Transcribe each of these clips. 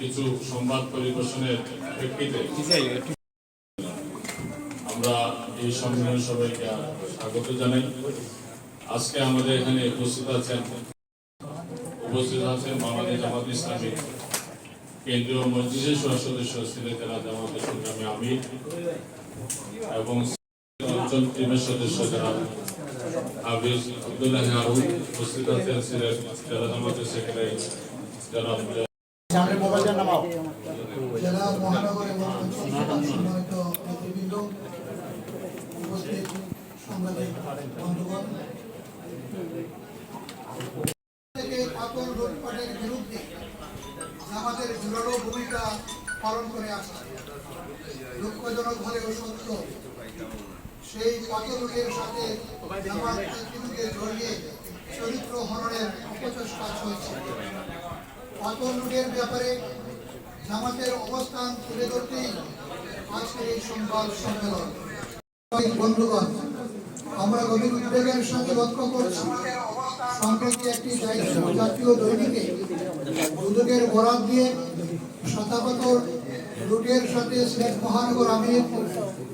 কিছু সংবাদ পরিবেশনের প্রেক্ষিতে আমরা এই সম্মেলন সবাইকে স্বাগত জানাই। আজকে আমাদের এখানে উপস্থিত আছেন উপস্থিত আছেন বাংলাদেশ জামাত ইসলামী কেন্দ্রীয় মসজিদের সদস্য সিলেট জেলা জামাতের সংগ্রামী আমির এবং অঞ্চল টিমের সদস্য যারা হাফিজ আব্দুল্লাহ হারুন উপস্থিত আছেন সিলেট জেলা জামাতের সেক্রেটারি সাংবাদিক বন্ধুগণ। হলেও সত্য। সেই পাতলুটের সাথে জড়িয়ে চরিত্র হরণের অপচেষ্টা চলছে। পাতলুটের ব্যাপারে জামাতের অবস্থান তুলে ধরতেই আজকের এই সংবাদ সম্মেলন। বন্ধুগণ, আমরা গভীর উদ্বেগের লক্ষ্য করছি, সম্প্রতি একটি জাতীয় দৈনিকে দুদকের বরাদ দিয়ে শতাবতর রুটের সাথে সিলেট মহানগর আমির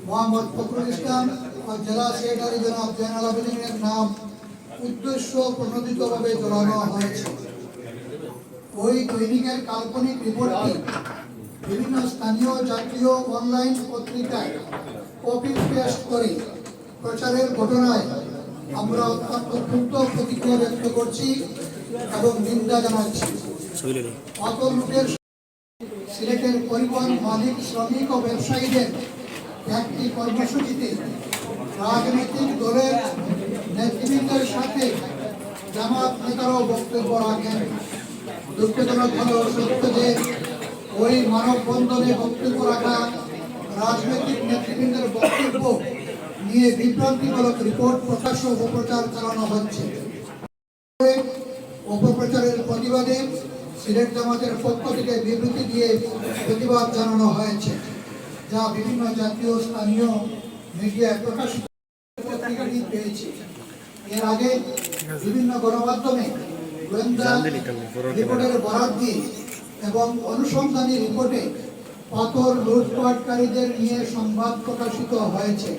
মোহাম্মদ ফখরুল ইসলাম ও জেলা সেক্রেটারি জনাব জয়নাল আবেদিনের নাম উদ্দেশ্য প্রণোদিতভাবে জড়ানো হয়েছে। ওই দৈনিকের কাল্পনিক রিপোর্টটি বিভিন্ন স্থানীয় জাতীয় অনলাইন পত্রিকায় কপি পেস্ট করে প্রচারের ঘটনায় আমরা অত্যন্ত ক্ষুব্ধ প্রতিক্রিয়া ব্যক্ত করছি এবং নিন্দা জানাচ্ছি। অতল লুটের সিলেটের পরিবহন মালিক, শ্রমিক ও ব্যবসায়ীদের একটি কর্মসূচিতে রাজনৈতিক দলের নেতৃবৃন্দের সাথে জামাত নেতারাও বক্তব্য রাখেন। দুঃখজনক হলেও সত্য যে ওই মানববন্ধনে বক্তব্য রাখা রাজনৈতিক নেতৃবৃন্দের বক্তব্য নিয়ে বিভ্রান্তিমূলক রিপোর্ট প্রকাশ ও অপপ্রচার চালানো হচ্ছে। অপপ্রচারের প্রতিবাদে সিলেট জামাতের পক্ষ থেকে বিবৃতি দিয়ে প্রতিবাদ জানানো হয়েছে, যা বিভিন্ন জাতীয় স্থানীয় মিডিয়ায় প্রকাশিত পেয়েছে। এর আগে বিভিন্ন গণমাধ্যমে রিপোর্টের বরাদ দিয়ে এবং অনুসন্ধানী রিপোর্টে পাথর লুটপাটকারীদের নিয়ে সংবাদ প্রকাশিত হয়েছে।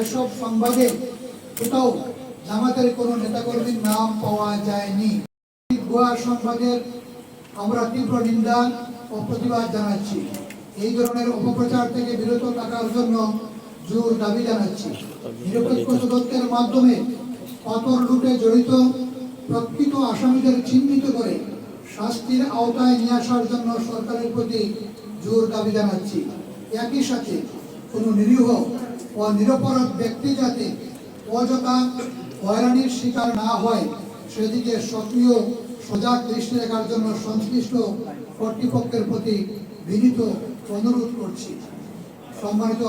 এসব সংবাদে কোথাও জামাতের কোনো নেতাকর্মীর নাম পাওয়া যায়নি। গোয়া সংবাদের আমরা তীব্র নিন্দা ও প্রতিবাদ জানাচ্ছি। এই ধরনের অপপ্রচার থেকে বিরত থাকার জন্য জোর দাবি জানাচ্ছি। নিরপেক্ষ তদন্তের মাধ্যমে পাথর লুটে জড়িত প্রকৃত আসামিদের চিহ্নিত করে শাস্তির আওতায় নিয়ে আসার জন্য সরকারের প্রতি জোর দাবি জানাচ্ছি। একই সাথে কোনো নিরীহ ও নিরপরাধ ব্যক্তি যাতে অযথা হয়রানির শিকার না হয়, সেদিকে সক্রিয় সজাগ দৃষ্টি রাখার জন্য সংশ্লিষ্ট কর্তৃপক্ষের প্রতি বিনীত অনুরোধ করছি। সম্মানিত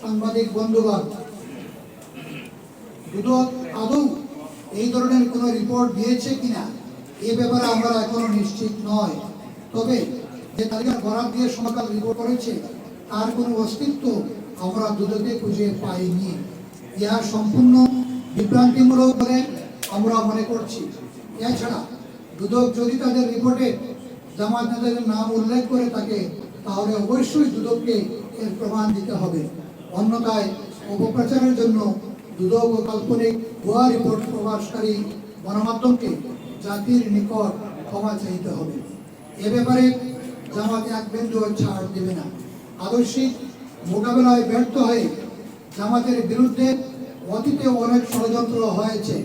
সাংবাদিক বন্ধুগণ দুদক আদৌ এই ধরনের কোনো রিপোর্ট দিয়েছে কিনা এ ব্যাপারে আমরা এখনও নিশ্চিত নয়। তবে যে তালিকার বরাদ দিয়ে সমকাল রিপোর্ট করেছে, তার কোনো অস্তিত্ব আমরা দুদকে খুঁজে পাইনি। ইহা সম্পূর্ণ বিভ্রান্তিমূলক বলে আমরা মনে করছি। এছাড়া দুদক যদি তাদের রিপোর্টে জামাত নেতাদের নাম উল্লেখ করে থাকে, তাহলে অবশ্যই দুদককে এর প্রমাণ দিতে হবে। অন্যথায় অপপ্রচারের জন্য দুদক ও কাল্পনিক ভুয়া রিপোর্ট প্রকাশকারী গণমাধ্যমকে জাতির নিকট ক্ষমা চাইতে হবে। এ ব্যাপারে জামাত এক বিন্দু ছাড় দেবে না। আদর্শিক মোকাবেলায় ব্যর্থ হয়ে জামাতের বিরুদ্ধে অতীতে অনেক ষড়যন্ত্র হয়েছে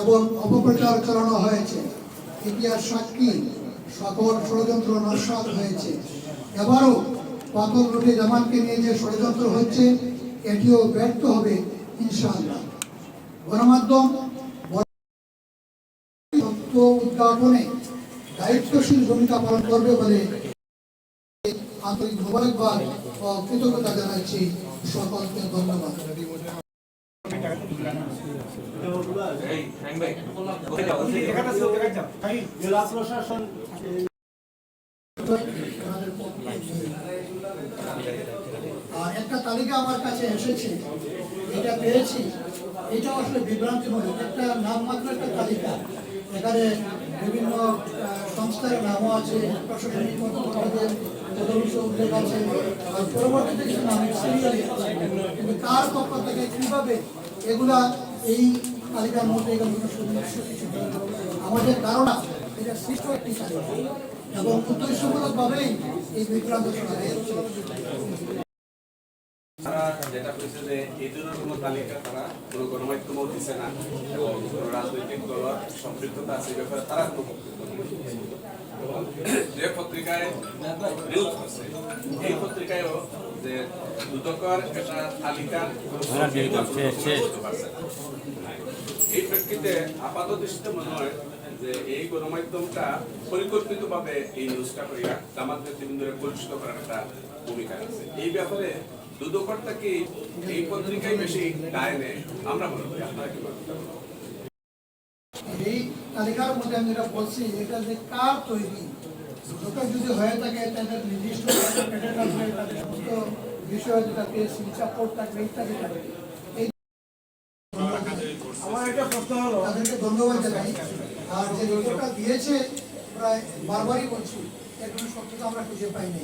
এবং অপপ্রচার চালানো হয়েছে। ইতিহাস সাক্ষী সকল ষড়যন্ত্র নস্বাত হয়েছে। এবারও পাথর লুটে জামাতকে নিয়ে যে ষড়যন্ত্র হচ্ছে, এটিও ব্যর্থ হবে ইনশাআল্লাহ। গণমাধ্যম তথ্য উদ্ঘাটনে দায়িত্বশীল ভূমিকা পালন করবে বলে আন্তরিক মোবারকবাদ ও কৃতজ্ঞতা জানাচ্ছি সকলকে ধন্যবাদ। একটা তালিকা আমার কাছে এসেছে, এটা পেয়েছি। এটা আসলে বিভ্রান্তিমূলক একটা নামমাত্র একটা তালিকা। এখানে বিভিন্ন সংস্থার নামও আছে, প্রশাসনিক কর্মকর্তাদের উল্লেখ আছে পরবর্তীতে কিছু নামের সিরিয়ালি কিন্তু কার পক্ষ থেকে কীভাবে এগুলা এই তালিকার মধ্যে এগুলো কোনো সুনির্দিষ্ট কিছু আমাদের ধারণা, এটা সৃষ্ট একটি তালিকা। এবং উদ্দেশ্যমূলকভাবেই এই হয়েছে তারা যেটা করেছে যে এই ধরনের কোনো তালিকা তারা কোনো গণমাধ্যমও দিচ্ছে না, এবং কোনো রাজনৈতিক দল সম্পৃক্ততা আছে ব্যাপারে তারা কোনো যে পত্রিকায় এই পত্রিকায়ও যে দুদকর একটা তালিকার। এই প্রেক্ষিতে আপাত দৃষ্টিতে মনে হয় যে এই গণমাধ্যমটা পরিকল্পিতভাবে এই নিউজটা করিয়া জামাত নেতৃবৃন্দরে পরিচিত করার একটা ভূমিকা আছে। এই ব্যাপারে দুদকর্তা কি এই পত্রিকায় বেশি দায় নেয়? আমরা মনে করি আপনারা কি এই তালিকার মধ্যে আমি যেটা বলছি এটা যে কার তৈরি? যদি হয়ে থাকে তাদের নির্দিষ্ট বিষয় যেটা থাকবে ইত্যাদি থাকবে। আমার একটা প্রশ্ন হলো। তাদেরকে ধন্যবাদ জানাই। আর যে রিপোর্টটা দিয়েছে প্রায় বারবারই বলছি এর কোনো সত্যতা আমরা খুঁজে পাইনি।